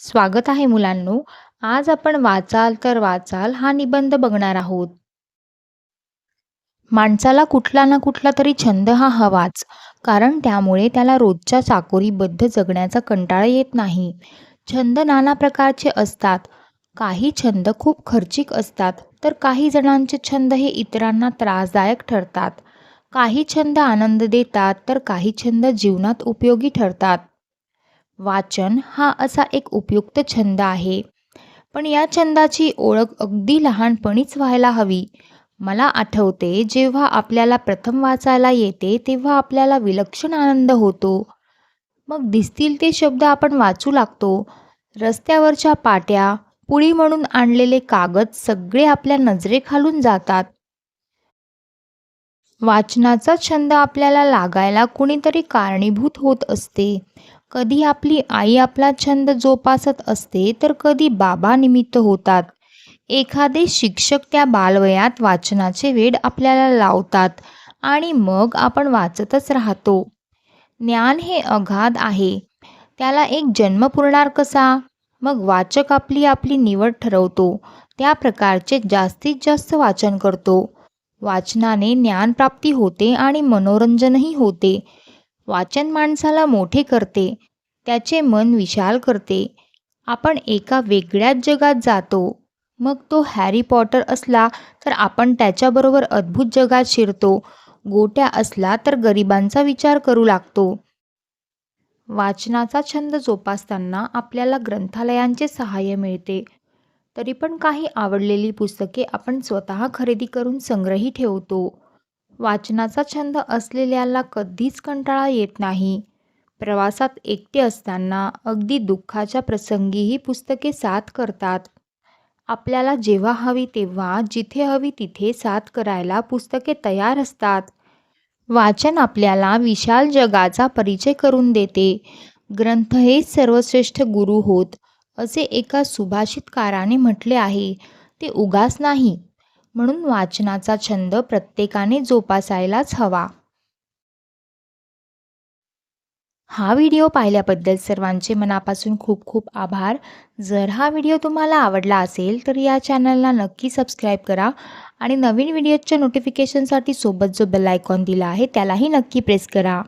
स्वागत आहे मुलांनो. आज आपण वाचाल तर वाचाल हा निबंध बघणार आहोत. माणसाला कुठला ना कुठला तरी छंद हा हवाच, कारण त्यामुळे त्याला रोजच्या चाकोरीबद्ध जगण्याचा कंटाळा येत नाही. छंद नाना प्रकारचे असतात. काही छंद खूप खर्चिक असतात, तर काही जणांचे छंद हे इतरांना त्रासदायक ठरतात. काही छंद आनंद देतात, तर काही छंद जीवनात उपयोगी ठरतात. वाचन हा असा एक उपयुक्त छंद आहे. पण या छंदाची ओळख अगदी लहानपणीच व्हायला हवी. मला आठवते जेव्हा आपल्याला प्रथम वाचायला येते तेव्हा आपल्याला विलक्षण आनंद होतो. मग दिसतील ते शब्द आपण वाचू लागतो. रस्त्यावरच्या पाट्या, पुळी म्हणून आणलेले कागद सगळे आपल्या नजरेखालून जातात. वाचनाचा छंद आपल्याला लागायला कुणीतरी कारणीभूत होत असते. कधी आपली आई आपला छंद जोपासत असते तर कधी बाबा निमित्त होतात. एखादे शिक्षक त्या बालवयात वाचनाचे वेड आपल्याला लावतात आणि मग आपण वाचतच राहतो. ज्ञान हे अगाध आहे. त्याला एक जन्म पुरणार कसा? मग वाचक आपली आपली निवड ठरवतो. त्या प्रकारचे जास्तीत जास्त वाचन करतो. वाचनाने ज्ञानप्राप्ती होते आणि मनोरंजनही होते. वाचन माणसाला मोठे करते. त्याचे मन विशाल करते. आपण एका वेगळ्याच जगात जातो. मग तो हॅरी पॉटर असला तर आपण त्याच्याबरोबर अद्भुत जगात शिरतो. गोट्या असला तर गरिबांचा विचार करू लागतो. वाचनाचा छंद जोपासताना आपल्याला ग्रंथालयांचे सहाय्य मिळते. तरी पण काही आवडलेली पुस्तके आपण स्वतः खरेदी करून संग्रही ठेवतो. वाचनाचा छंद असलेल्याला कधीच कंटाळा येत नाही. प्रवासात एकटे असताना, अगदी दुःखाच्या प्रसंगीही पुस्तके साथ करतात. आपल्याला जेव्हा हवी तेव्हा, जिथे हवी तिथे साथ करायला पुस्तके तयार असतात. वाचन आपल्याला विशाल जगाचा परिचय करून देते. ग्रंथ हेच सर्वश्रेष्ठ गुरु होत, असे एका सुभाषितकाराने म्हटले आहे. ते उगास नाही. म्हणून वाचनाचा छंद प्रत्येकाने जोपासायलाच हवा. हा व्हिडिओ पाहिल्याबद्दल सर्वांचे मनापासून खूप खूप आभार. जर हा व्हिडिओ तुम्हाला आवडला असेल तर या चॅनलला नक्की सबस्क्राईब करा आणि नवीन व्हिडिओच्या नोटिफिकेशनसाठी सोबत जो बेल आयकॉन दिला आहे त्यालाही नक्की प्रेस करा.